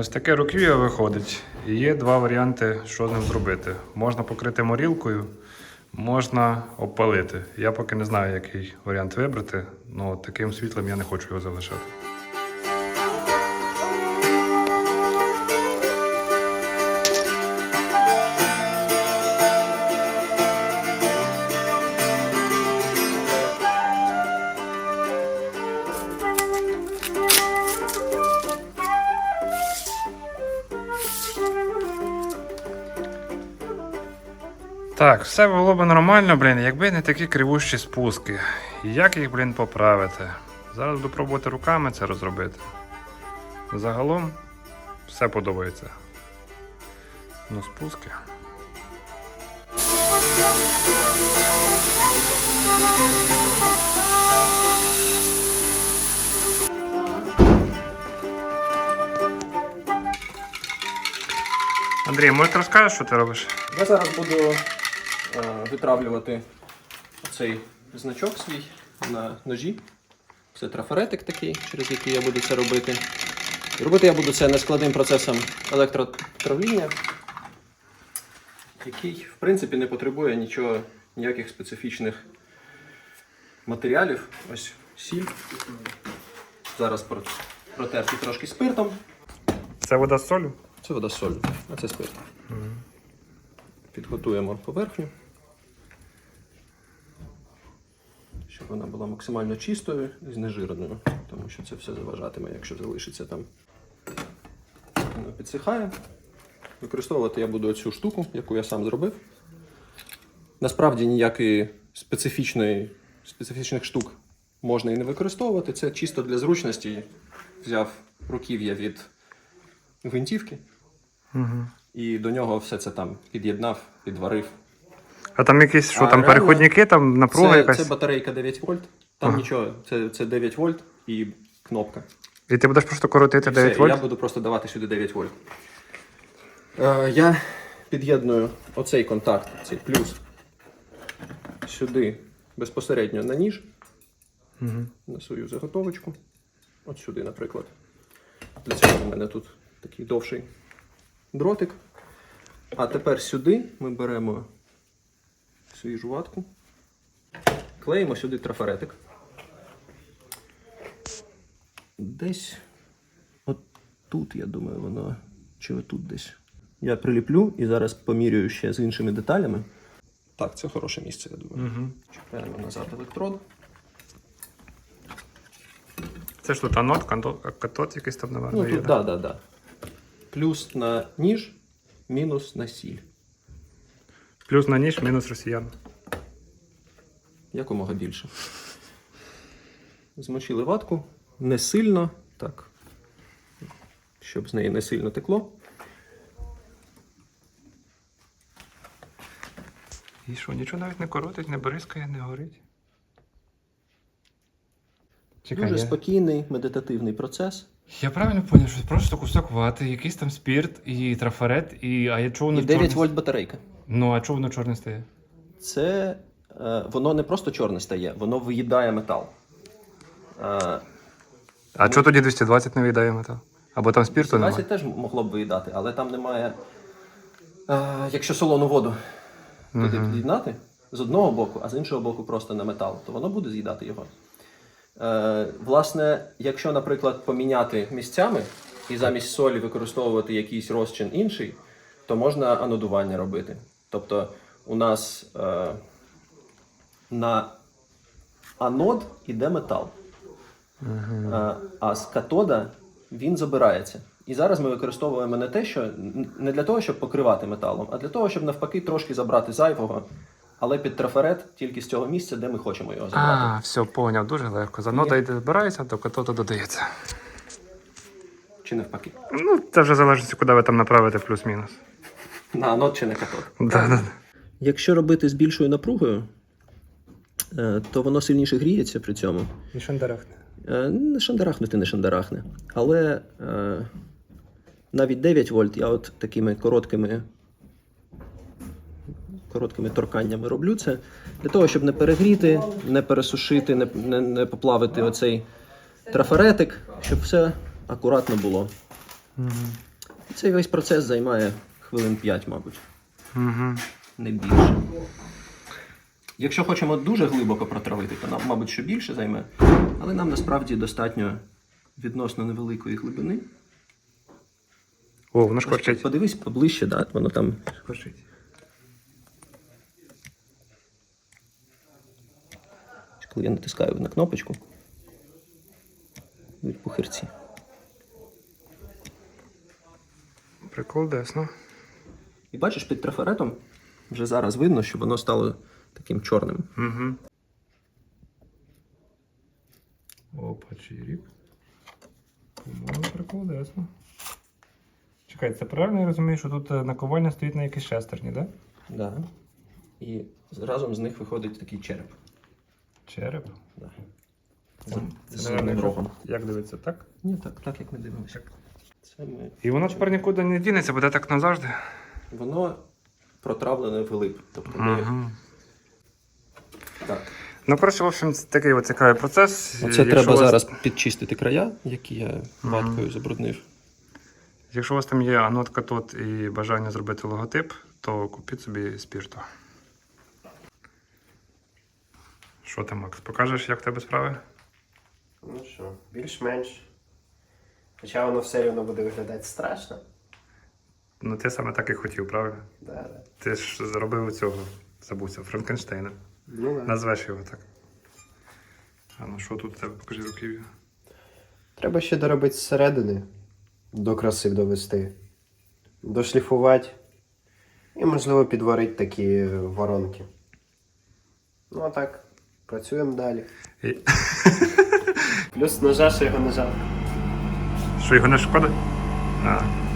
Ось таке руків'я виходить. І є два варіанти, що з ним зробити. Можна покрити морілкою, можна обпалити. Я поки не знаю, який варіант вибрати, але таким світлом я не хочу його залишати. Так, все було б нормально, блін, якби не такі кривущі спуски. Як їх, блін, поправити? Зараз буду пробувати руками це розробити. Загалом все подобається. Ну, спуски. Андрій, може ти розкажеш, що ти робиш? Я зараз буду витравлювати цей значок свій на ножі. Це трафаретик такий, через який я буду це робити. І робити я буду це нескладним процесом електротравління, який, в принципі, не потребує нічого, ніяких специфічних матеріалів. Ось сіль. Зараз про- протерти трошки спиртом. Це вода з солю? Це вода з солью, а це спирт. Підготуємо поверхню, щоб вона була максимально чистою і знежиреною, тому що це все заважатиме, якщо залишиться там. Вона підсихає. Використовувати я буду цю штуку, яку я сам зробив. Насправді ніякої специфічної, специфічних штук можна і не використовувати. Це чисто для зручності. Взяв руків'я від гвинтівки. Угу. І до нього все це там під'єднав, підварив. А там якісь, що А, там, реально? переходники, там напруга Це, якась? це батарейка 9 вольт. Там Ага. нічого, це, це 9 вольт і кнопка. І ти будеш просто коротити 9 Все, вольт? я буду просто давати сюди 9 вольт. Е, я під'єдную оцей контакт, цей плюс, сюди безпосередньо на ніж, Угу. на свою заготовочку. От сюди, наприклад. Для цього в мене тут такий довший дротик. А тепер сюди ми беремо свіжу ватку, клеїмо сюди трафаретик. Десь от тут, я думаю, воно. Чи отут десь. Я приліплю і зараз поміряю ще з іншими деталями. Так, це хороше місце, я думаю. Угу. Чекаємо назад електрод. Це ж тут анод, катод якийсь там, Ну, напевно, є. тут, да? да, да, да. Плюс на ніж, мінус на сіль. Плюс на ніж, мінус росіян. Якомога більше. Змочили ватку не сильно, так. Щоб з неї не сильно текло. І що, нічого навіть не коротить, не бризкає, не горить. Чекай, Дуже я... спокійний медитативний процес. я правильно зрозумів, що просто кусок вати, якийсь там спірт і трафарет, і. А я чого І 9 чорне- вольт батарейка. Ну, а чого воно чорне стає? Це е, воно не просто чорне стає, воно виїдає метал. Е, А чого тоді 220 не виїдає метал? Або там спірту 20 немає? теж могло б виїдати, але там немає. Е, якщо солону воду туди під'єднати з одного боку, а з іншого боку просто на метал, то воно буде з'їдати його. Е, власне, якщо, наприклад, поміняти місцями і замість солі використовувати якийсь розчин інший, то можна анодування робити. Тобто у нас е, на анод іде метал. Е, А з катода він забирається. І зараз ми використовуємо не те, що не для того, щоб покривати металом, а для того, щоб навпаки трошки забрати зайвого, але під трафарет тільки з цього місця, де ми хочемо його забрати. А, все, поняв, дуже легко. За нода йде збирається, до катоду додається. Чи навпаки. Ну, це вже залежить, куди ви там направите плюс-мінус. На анод чи на катод. Да, да. Якщо робити з більшою напругою, е, то воно сильніше гріється при цьому. І шандарахне. Е, Не шандарахнути не шандарахне. Але е, навіть 9 вольт я от такими короткими, короткими торканнями роблю це для того, щоб не перегріти, не пересушити, не, не, не поплавити оцей трафаретик, щоб все акуратно було. Угу. Цей весь процес займає хвилин 5, мабуть, Угу. не більше. Якщо хочемо дуже глибоко протравити, то нам, мабуть, що більше займе. Але нам насправді достатньо відносно невеликої глибини. О, воно шкварчить. Подивись поближче, да, воно там Шкварчить. коли я натискаю на кнопочку, йдуть пухирці. Прикол десно. І бачиш, під трафаретом вже зараз видно, що воно стало таким чорним. Угу. Опа, чирік. По-моєму, прикол десно. Чекай, це правильно я розумію, що тут е, наковальня стоїть на якійсь шестерні, так? Да? Да. І разом з них виходить такий череп. Череп. Да. Це, наверно, одним як- рогом. Як дивиться, так? Ні, так, так як ми дивимося. Це ми... І воно тепер нікуди не дінеться, буде так назавжди. Воно протравлене в лип. Тобто ми... Угу. так. Ну, коротше, в общем, це такий от цікавий процес. Оце Якщо треба у вас- зараз підчистити края, які я ваткою забруднив. Якщо у вас там є анотка тут і бажання зробити логотип, то купіть собі спірту. Що там, Макс, покажеш, як в тебе справи? Ну що, більш-менш. Хоча воно все рівно буде виглядати страшно. Ну, ти саме так і хотів, правильно? Да, да. Ти ж зробив цього, забувся, Франкенштейна. Ну, да. Назвеш його так. А ну що тут у тебе? Покажи руків'я. Треба ще доробити зсередини, до краси довести, дошліфувати і, можливо, підварити такі воронки. Ну а так, працюємо далі. І... Плюс ножа, що його не жалко. Що його не шкода? А.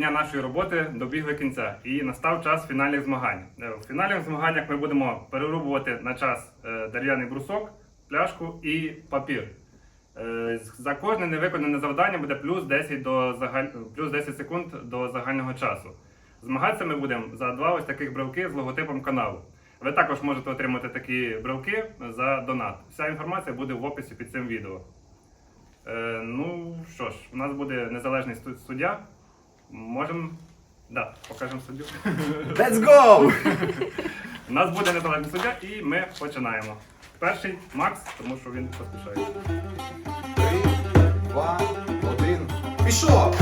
дня нашої роботи добігли кінця і настав час фінальних змагань. Е, В фінальних змаганнях ми будемо перерубувати на час е, дерев'яний брусок, пляшку і папір. Е, За кожне невиконане завдання буде плюс 10, до загаль... плюс 10 секунд до загального часу. Змагатися ми будемо за два ось таких брелки з логотипом каналу. Ви також можете отримати такі брелки за донат. Вся інформація буде в описі під цим відео. Ну що ж, у нас буде незалежний суддя. Можемо. Да, покажемо суддю. Let's go! У нас буде незалежний суддя і ми починаємо. Перший Макс, тому що він поспішає. Три, два, один. Пішов!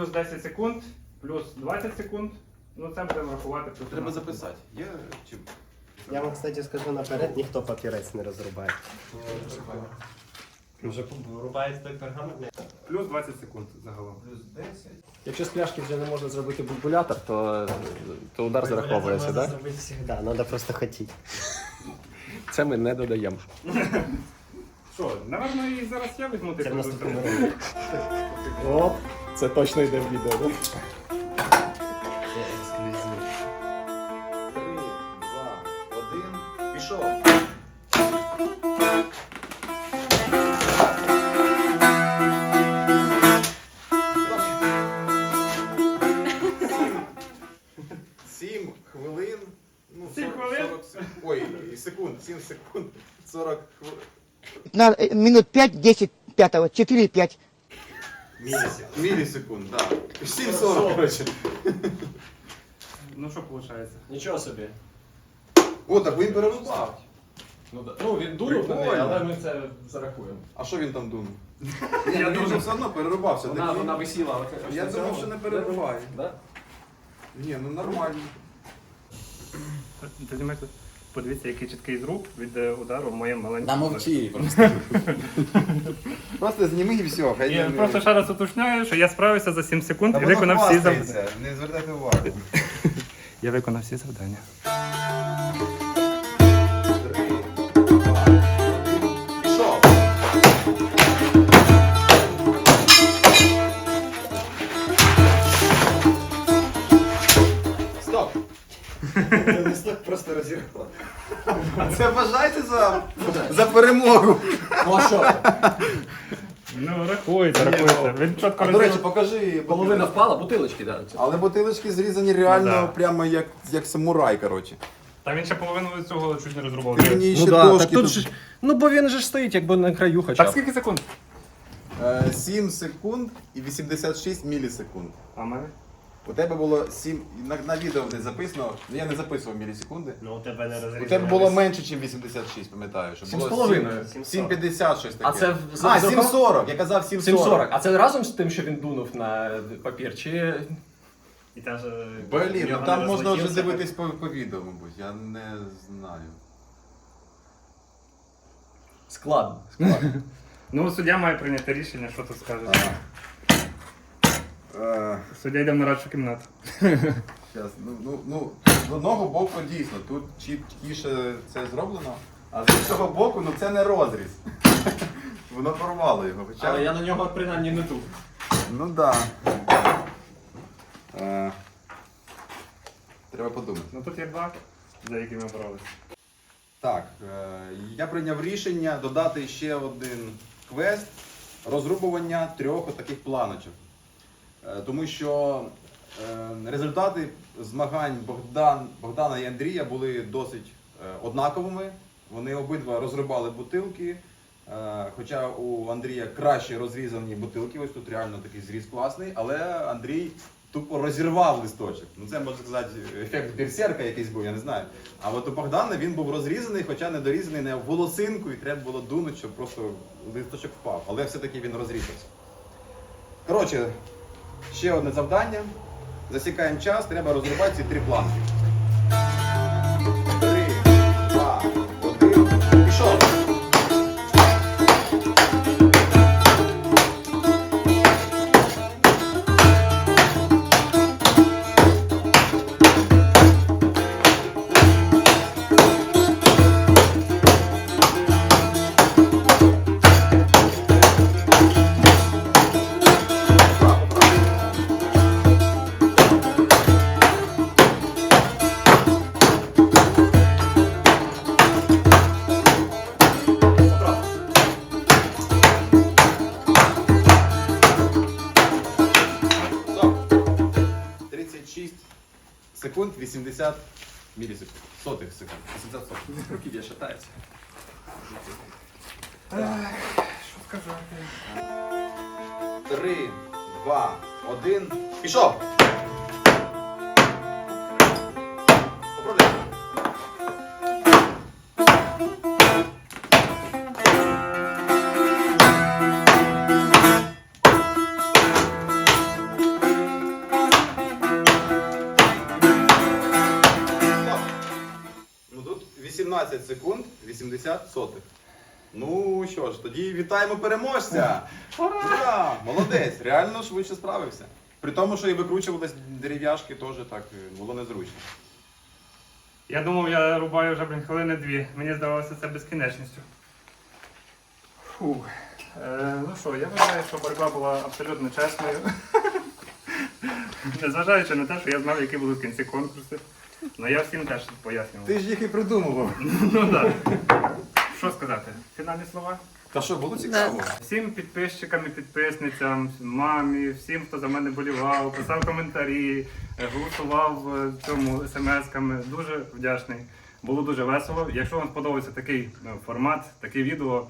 Плюс 10 секунд, плюс 20 секунд. Ну це будемо рахувати плюс. Треба 15 записати. Є чим? Я вам, кстати, скажу наперед, ніхто папірець не розрубає. Може, вирубається той пергамент? Плюс 20 секунд загалом. Якщо з пляшки вже не можна зробити бульбулятор, то, то удар зараховується, так? завжди, треба просто хотіти. Це ми не додаємо. Що, напевно, і зараз я візьму Це в типу. році. Оп, Це точно йде в відео, так? це ексклюзив. Три, два, один. Пішов. Сім хвилин. Ну, Сім 40 хвилин? 40 Ой, і секунд, 7 секунд, 40 хвилин. на э, минут 5-10 пятого, 4-5. Мілісекунд, так. 7-40, коротше. Ну що виходить? Нічого собі. О, так він перерубав. Ну, да. ну він дунув на неї, але ми це зарахуємо. А що він там думав? Я дуже все одно перерубався. Вона, такий. вона висіла. от- ось Я на думав, цьому. що не перерубає. Да? Ні, ну нормально. Тоді ми подивіться, який чіткий зруб від е, удару в моєму маленькому. Да мовчи просто. Просто зніми і все. Хай Я не- просто ще раз уточняю, що я справився за 7 секунд Та і воно виконав всі завдання. хвастається, Не звертайте увагу. Я виконав всі завдання. Пішов. Стоп. Просто розірвав. А це бажайте за, за перемогу. Ну а що? Ну, рахується, рахується. Він чітко А, до речі, покажи. Половина впала, бутилочки, да. Але бутилочки зрізані реально Ну, да. прямо як, як самурай, коротше. Та він ще половину цього чуть не розрубав. Ти мені ще Ну, да, дошки так тут тут- ж, ну бо він же ж стоїть, якби на краю хоча Так б. скільки секунд? Е, 7 секунд і 86 мілісекунд. А в мене? У тебе було 7, на, на відео не записано, ну я не записував мілісекунди. Ну, у тебе не розрізали. У тебе було менше, ніж 86, пам'ятаю. що Сім було з половиною. 7,50 щось таке. А це в- а, з 7,40, я казав 7,40. 740. А це разом з тим, що він дунув на папір, чи. І та ж, е, Блін, ну там можна вже дивитись по, по відео, мабуть, я не знаю. Складно. Складно. Ну, суддя має прийняти рішення, що тут скаже. Е, Суддя йде в нарадчу кімнату. Щас, ну, ну, ну, з одного боку дійсно, тут чіткіше це зроблено, а з іншого боку, ну це не розріз. Воно порвало його. Хоча... Але я на нього принаймні не тут. Ну так. Да. Е, треба подумати. Ну тут є два, за якими боролися. Так, е, я прийняв рішення додати ще один квест розрубування трьох таких планочок. Е, Тому що е, результати змагань Богдан, Богдана і Андрія були досить е, однаковими. Вони обидва розрубали бутилки. Хоча у Андрія краще розрізані бутилки, ось тут реально такий зріз класний, але Андрій тупо розірвав листочок. Ну це можна сказати ефект берсерка якийсь був, я не знаю. А от у Богдана він був розрізаний, хоча не дорізаний не в волосинку, і треба було дунути, щоб просто листочок впав. Але все-таки він розрізався. Коротше, ще одне завдання. Засікаємо час, треба розрубати ці три планки. Три, два, один. Пішов! Ну тут 18 секунд 80 сотих. Що ж, тоді вітаємо переможця! Ура! Молодець! Реально швидше справився. При тому, що і викручувались дерев'яшки, теж так е, було незручно. Я думав, я рубаю вже, блін, хвилини дві. Мені здавалося це безкінечністю. Фу. Е, ну що, я вважаю, що боротьба була абсолютно чесною. Незважаючи на те, що я знав, які будуть в кінці конкурси. Ну я всім теж пояснював. Ти ж їх і придумував. Ну так. Що сказати? Фінальні слова? Та що, було цікаво? Всім підписчикам і підписницям, мамі, всім, хто за мене болівав, писав коментарі, е, голосував е, цьому смс-ками. Дуже вдячний. Було дуже весело. Якщо вам сподобається такий е, формат, таке відео,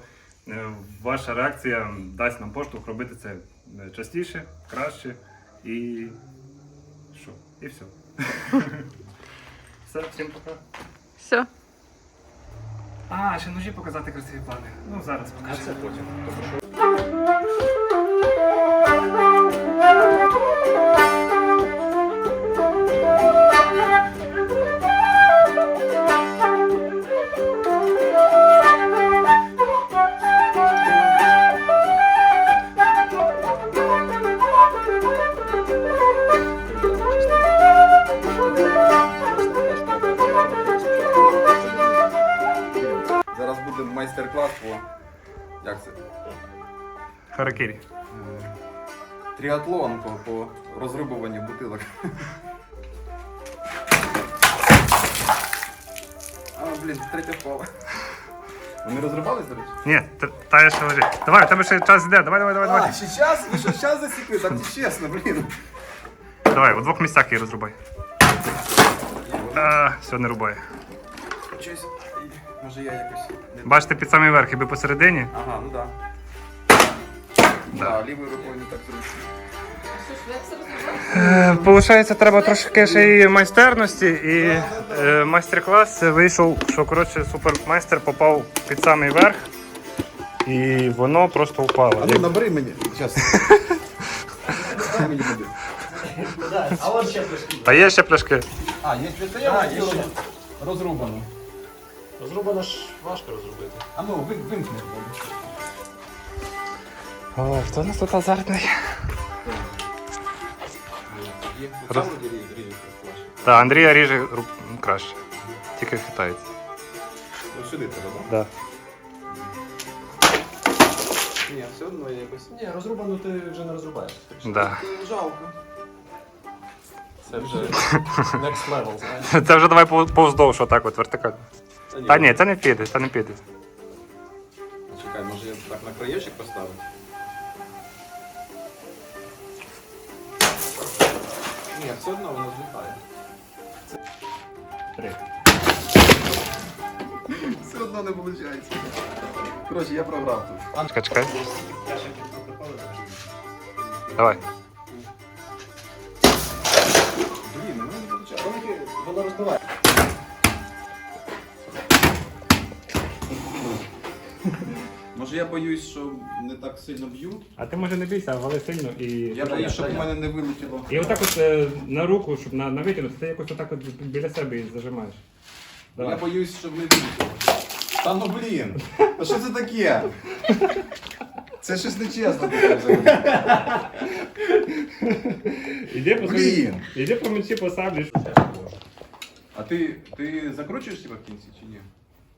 ваша реакція дасть нам поштовх робити це частіше, краще і що? І все. Все, всім пока. Все. А, ще ножі показати красиві плани. Ну зараз покажу. А це потім. Харакірі. Тріатлон по, по розрубуванню бутилок. А, блін, третя впала. Вони розрубались, до речі? Ні, та, та я ще лежить. Давай, у тебе ще час йде. Давай, давай, давай, давай. Ще час? Ви що час засікли? Так чесно, блін. Давай, у двох місцях її розрубай. А, все, не рубай. Щось. Може я якось. не- Бачите, під самий верх, іби посередині. Ага, ну да. Да. Да, лівою рукою не так зручно. Е, Получається, треба трошки ще і майстерності, і е, майстер-клас вийшов, що коротше супермайстер попав під самий верх, і воно просто впало. А ну набери мені. Зараз. Дай мені води. А от ще пішки. Та є ще пляшки. А, є є ще. розрубано. Розрубано ж важко розробити. А ну, ви- вимкни воду. О, хто у нас тут азартний? Є. Роз- Сам ріжеш краще. Та Андрія ріже ру- ну, краще. Тільки хитається. Ну сюди треба, так? Да. Ні, все одно я якось. Ні, розрубану ти вже не розрубаєш. Да. Жалко. Це вже next level, знаєш. Це вже давай пов- повздовж, отак от вертикально. Та ні, це не піде, це не піде. Чекай, може я так на краєчок поставлю? Все одно воно злітає. Три. Все одно не виходить. Коротше, я програв тут. Чекай, чекай. Давай. Блін, ну не виходить. Воно розбиває. Може я боюсь, що не так сильно б'ю? А ти може не бійся, вали сильно і. Я боюсь, щоб у мене не вилетіло. І отак от е, на руку, щоб на, на витягнути, ти якось отак от біля себе і зажимаєш. Я Давай. боюсь, щоб не вилетіло. Та ну блін! Та що це таке? Це щось нечесно таке взагалі. Іди по Блін! Іди по мечі по саблі. А ти, ти закручуєш себе в кінці чи ні?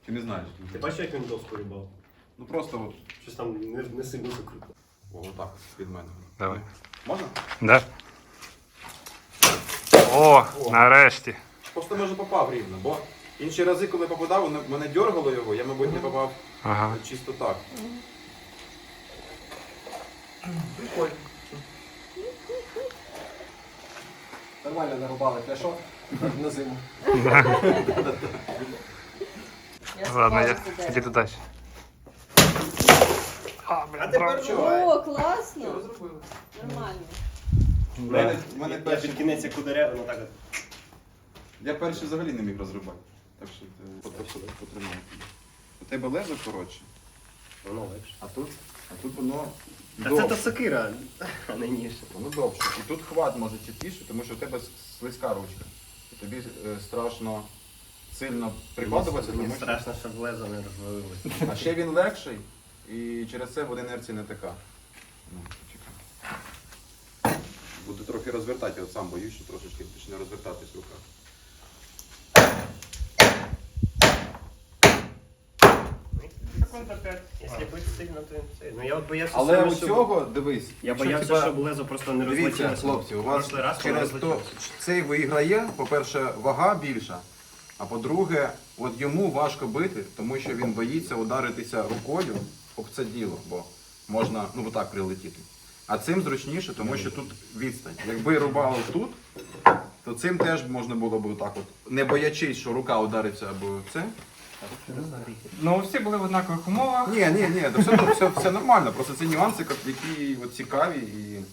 Чи не знаєш? Ти бачиш, як він доску рубав? Ну просто от. Щось там не, не сильно закруто. О, отак від мене. Давай. Можна? Да. О, нарешті. Просто може попав рівно, бо інші рази, коли попадав, воно- мене дергало його, я, мабуть, не попав Ага. чисто так. Прикольно. Нормально нарубали пляшок на зиму. Ладно, я іди далі. А, А блін, тепер О, класно. зробили? Нормально. У мене, в мене Я перший, під кінець як ударяв, воно так от. я перший взагалі не міг розрубати. Так що ти потр- потримай. У тебе лезо коротше, Воно легше. а тут, а тут воно Та це довше. та сокира, а не ніж. Воно довше. І тут хват може чіткіше, тому що у тебе с- слизька ручка. І тобі е, страшно сильно прикладуватися, Мені тому що страшно, щоб лезо не розвалилося. а ще він легший і через це буде інерція не така. Ну, чекай. Буду трохи розвертати, я от сам боюсь, що трошечки почне розвертатись рука. Якщо бути сильно, то це. Ну я от боявся Але саме, у цього, дивись, Я якщо, боявся, типа, щоб лезо просто не Дивіться, хлопці, у вас Прошлий раз воно через то розлетілося. цей виграє, по-перше, вага більша. А по-друге, от йому важко бити, тому що він боїться ударитися рукою об це діло, бо можна ну отак прилетіти. А цим зручніше, тому що тут відстань. Якби рубали тут, то цим теж можна було б отак от, не боячись, що рука удариться або це. Ну, всі були в однакових умовах. Ні, ні, ні, то все, все, все нормально. Просто це нюанси, які от цікаві і.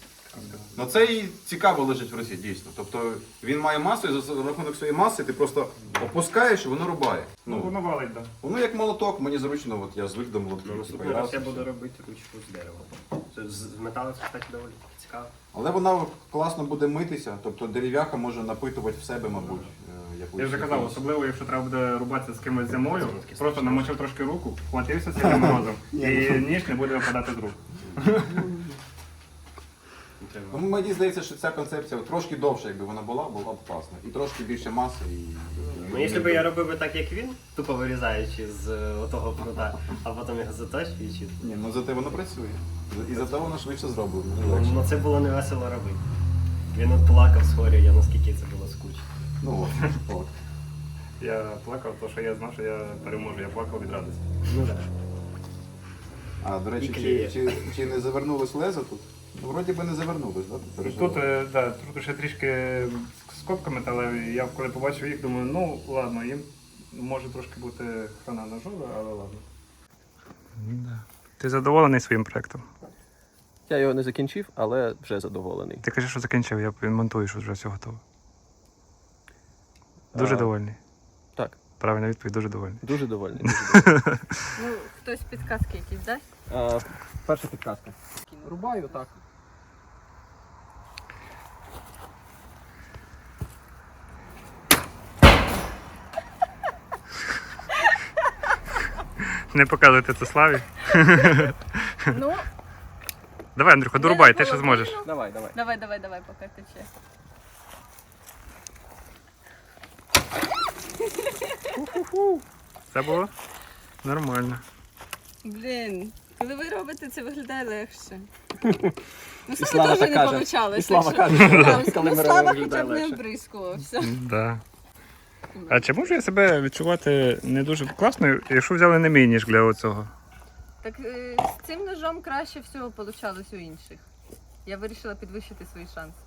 Ну це і цікаво лежить в Росії, дійсно. Тобто він має масу, і за рахунок своєї маси ти просто опускаєш і воно рубає. Ну, Ну, воно валить, так. воно як молоток, мені зручно, от я звик до молотків. Ну, типу, і раз раз, я буду робити ручку з дерева. Це з з металу це, кстати, доволі цікаво. Але вона класно буде митися, тобто дерев'яха може напитувати в себе, мабуть. е, якусь- Я вже казав, якусь- особливо, якщо треба буде рубатися з кимось зимою, просто намочив трошки руку, хватився сильним морозом, і ніж не буде випадати з рук. Не треба. Ну, мені здається, що ця концепція трошки довше, якби вона була, була б класна. І трошки більше маси. І... Ну, якщо б я робив би так, як він, тупо вирізаючи з е, отого прута, а потім його заточуючи, Ні, ну зате воно працює. І зате воно швидше зроблено. ну, ну це було не весело робити. Він от плакав з горя, я наскільки це було скучно. Ну от, от. Я плакав, тому що я знав, що я переможу, я плакав від радості. Ну так. А, до І речі, клеє. чи, чи, чи не завернулось лезо тут? Ну, вроді би не завернулось, да? ти переживав? Тут, е, да, тут ще трішки скобка металеві. Я коли побачив їх, думаю, ну ладно, їм може трошки бути хана ножова, але ладно. Ти задоволений своїм проєктом? Я його не закінчив, але вже задоволений. Ти кажеш, що закінчив, я монтую, що вже все готово. Дуже А, довольний. Так, Правильна відповідь, дуже довольний. дуже довольний. Дуже довольний. Ну, хтось підказки якісь дасть? А, перша підказка. Рубаю так. Не показуйте це славі. Ну, Давай, Андрюха, дорубай, ти ще зможеш. Давай, давай. Давай, давай, давай, поки тече. Це було нормально. Блін, коли ви робите, це виглядає легше. Ну, саме Слава теж так не каже. получалось. І Слава так що- каже, Да, коли ну, ми Слава робимо, хоча б не легше. обрискувався. Да. А чи можу я себе відчувати не дуже класно, якщо взяли не мій ніж для оцього? Так е, з цим ножом краще всього получалось у інших. Я вирішила підвищити свої шанси.